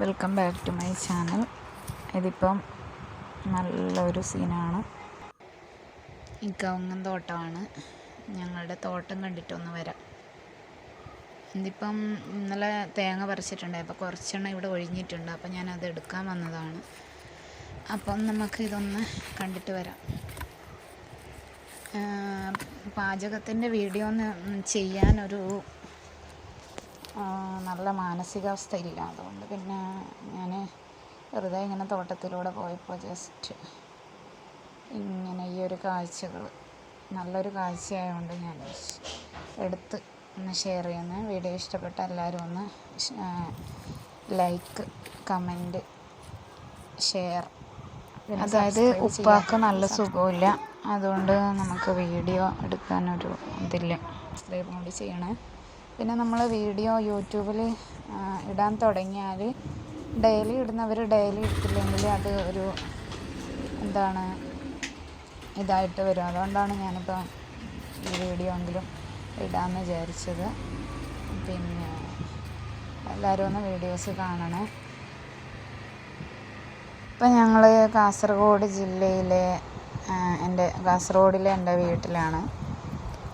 Welcome back to my channel ഇതിപ്പം നല്ലൊരു സീനാണ് ഈ കവുങ്ങൻ തോട്ടമാണ് ഞങ്ങളുടെ തോട്ടം കണ്ടിട്ടൊന്ന് വരാം. ഇതിപ്പം ഇന്നലെ തേങ്ങ പറിച്ചിട്ടുണ്ട് അപ്പോൾ കുറച്ചെണ്ണം ഇവിടെ ഒഴിഞ്ഞിട്ടുണ്ട്. അപ്പം ഞാനത് എടുക്കാൻ വന്നതാണ്. അപ്പം നമുക്ക് ഇതൊന്ന് കണ്ടിട്ട് വരാം. പാചകത്തിന്റെ വീഡിയോ ഒന്ന് ചെയ്യാനൊരു നല്ല മാനസികാവസ്ഥ ഇല്ല അതുകൊണ്ട് പിന്നെ ഞാൻ വെറുതെ ഇങ്ങനെ തോട്ടത്തിലൂടെ പോയപ്പോൾ ജസ്റ്റ് ഇങ്ങനെ ഈ ഒരു കാഴ്ചകൾ നല്ലൊരു കാഴ്ചയായതുകൊണ്ട് ഞാൻ എടുത്ത് ഒന്ന് ഷെയർ ചെയ്യുന്നത് വീഡിയോ ഇഷ്ടപ്പെട്ട എല്ലാവരും ഒന്ന് ലൈക്ക് കമന്റ് ഷെയർ അതായത് ഉപ്പാക്ക് നല്ല സുഖമില്ല അതുകൊണ്ട് നമുക്ക് വീഡിയോ എടുക്കാനൊരു ഇതില്ല. ഇത്രയും കൂടി ചെയ്യണേ. പിന്നെ നമ്മൾ വീഡിയോ യൂട്യൂബിൽ ഇടാൻ തുടങ്ങിയാൽ ഡെയിലി ഇടുന്നവർ ഡെയിലി ഇട്ടില്ലെങ്കിൽ അത് ഒരു എന്താണ് ഇതായിട്ട് വരും. അതുകൊണ്ടാണ് ഞാനിപ്പോൾ ഈ വീഡിയോ എങ്കിലും ഇടാമെന്ന് വിചാരിച്ചത്. പിന്നെ എല്ലാവരും ഒന്ന് വീഡിയോസ് കാണണേ. ഇപ്പം ഞങ്ങൾ കാസർഗോഡ് ജില്ലയിലെ എന്റെ കാസർഗോഡിലെ എന്റെ വീട്ടിലാണ്.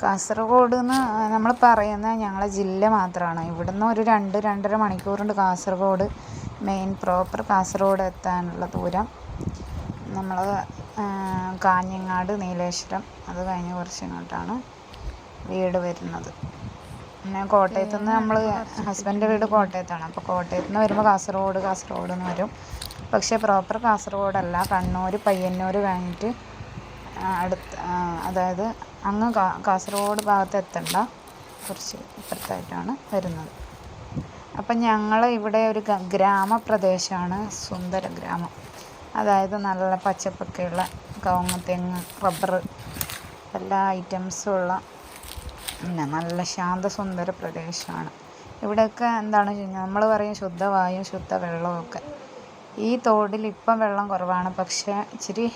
കാസർഗോഡ് എന്ന് നമ്മൾ പറയുന്ന ഞങ്ങളെ ജില്ല മാത്രമാണ് ഇവിടുന്ന് ഒരു രണ്ട് രണ്ടര മണിക്കൂറുണ്ട് കാസർഗോഡ് മെയിൻ പ്രോപ്പർ കാസർഗോഡ് എത്താനുള്ള ദൂരം. നമ്മൾ കാഞ്ഞങ്ങാട് നീലേശ്വരം അത് കഴിഞ്ഞ് കുറച്ച് ഇങ്ങോട്ടാണ് വീട് വരുന്നത്. പിന്നെ കോട്ടയത്ത് നിന്ന് നമ്മൾ ഹസ്ബൻഡ് വീട് കോട്ടയത്താണ്. അപ്പോൾ കോട്ടയത്ത് നിന്ന് വരുമ്പോൾ കാസർഗോഡ് കാസർഗോഡ് എന്ന് വരും. പക്ഷേ പ്രോപ്പർ കാസർഗോഡല്ല കണ്ണൂർ പയ്യന്നൂർ കഴിഞ്ഞിട്ട് അടുത്ത് അതായത് അങ്ങ് കാസർഗോഡ് ഭാഗത്ത് എത്തണ്ട. കുറച്ച് ഇപ്പുറത്തായിട്ടാണ് വരുന്നത്. അപ്പം ഞങ്ങൾ ഇവിടെ ഒരു ഗ്രാമപ്രദേശമാണ് സുന്ദര ഗ്രാമം. അതായത് നല്ല പച്ചപ്പൊക്കെയുള്ള കവുങ്ങ് തെങ്ങ് റബ്ബർ എല്ലാ ഐറ്റംസും ഉള്ള പിന്നെ നല്ല ശാന്തസുന്ദര പ്രദേശമാണ് ഇവിടെയൊക്കെ എന്താണ് നമ്മൾ പറയും ശുദ്ധവായും ശുദ്ധ വെള്ളവും ഒക്കെ ഈ തോടിൽ ഇപ്പം വെള്ളം കുറവാണ്. പക്ഷേ ഇച്ചിരി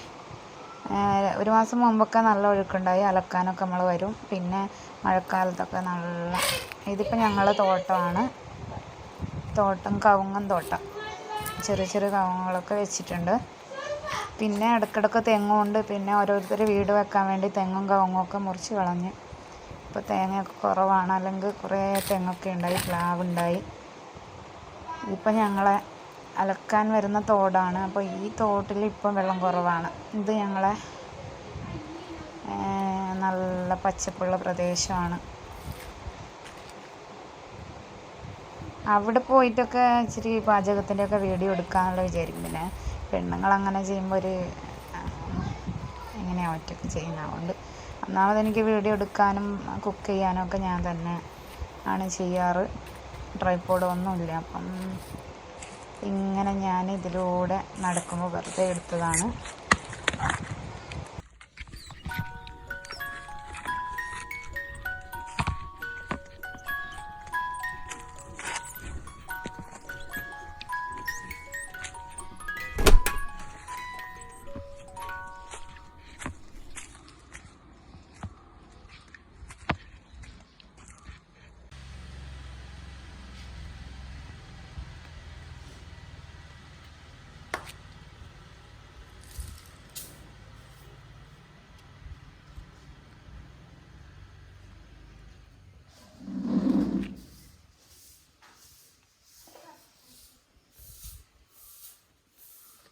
ഒരു മാസം മുമ്പൊക്കെ നല്ല ഒഴുക്കുണ്ടായി. അലക്കാനൊക്കെ നമ്മൾ വരും. പിന്നെ മഴക്കാലത്തൊക്കെ നല്ല ഇതിപ്പോൾ ഞങ്ങളുടെ തോട്ടമാണ്. തോട്ടം കവുങ്ങൻ തോട്ടം. ചെറിയ ചെറിയ കവുങ്ങുകളൊക്കെ വെച്ചിട്ടുണ്ട്. പിന്നെ ഇടയ്ക്കിടയ്ക്ക് തെങ്ങുണ്ട്. പിന്നെ ഓരോരുത്തർ വീട് വെക്കാൻ വേണ്ടി തെങ്ങും കവുങ്ങും ഒക്കെ മുറിച്ച് കളഞ്ഞ്. ഇപ്പോൾ തേങ്ങയൊക്കെ കുറവാണ്. അല്ലെങ്കിൽ കുറേ തെങ്ങൊക്കെ ഉണ്ടായി പ്ലാവ് ഉണ്ടായി. ഇപ്പം ഞങ്ങളെ അലക്കാൻ വരുന്ന തോടാണ്. അപ്പോൾ ഈ തോട്ടിൽ ഇപ്പം വെള്ളം കുറവാണ്. ഇത് ഞങ്ങളെ നല്ല പച്ചപ്പുള്ള പ്രദേശമാണ്. അവിടെ പോയിട്ടൊക്കെ ഇച്ചിരി പാചകത്തിന്റെ ഒക്കെ വീഡിയോ എടുക്കാമെന്നുള്ള വിചാരിക്കും. പിന്നെ പെണ്ണുങ്ങൾ അങ്ങനെ ചെയ്യുമ്പോൾ ഒരു എങ്ങനെയാണ് ഒറ്റയ്ക്ക് ചെയ്യുന്നതുകൊണ്ട് ഒന്നാമത് എനിക്ക് വീഡിയോ എടുക്കാനും കുക്ക് ചെയ്യാനും ഒക്കെ ഞാൻ തന്നെ ആണ് ചെയ്യാറ്. ട്രൈപ്പോഡ് ഒന്നുമില്ല അപ്പം ഇങ്ങനെ ഞാൻ ഇതിലൂടെ നടക്കുമ്പോൾ വെറുതെ എടുത്തതാണ്.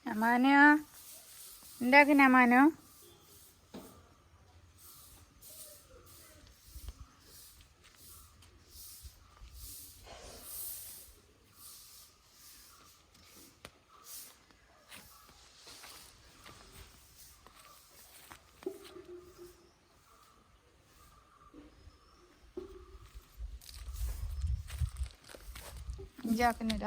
അമാനോ ഉണ്ടാക്കുന്ന അമാനോ ഇഞ്ചാക്കുന്നില്ല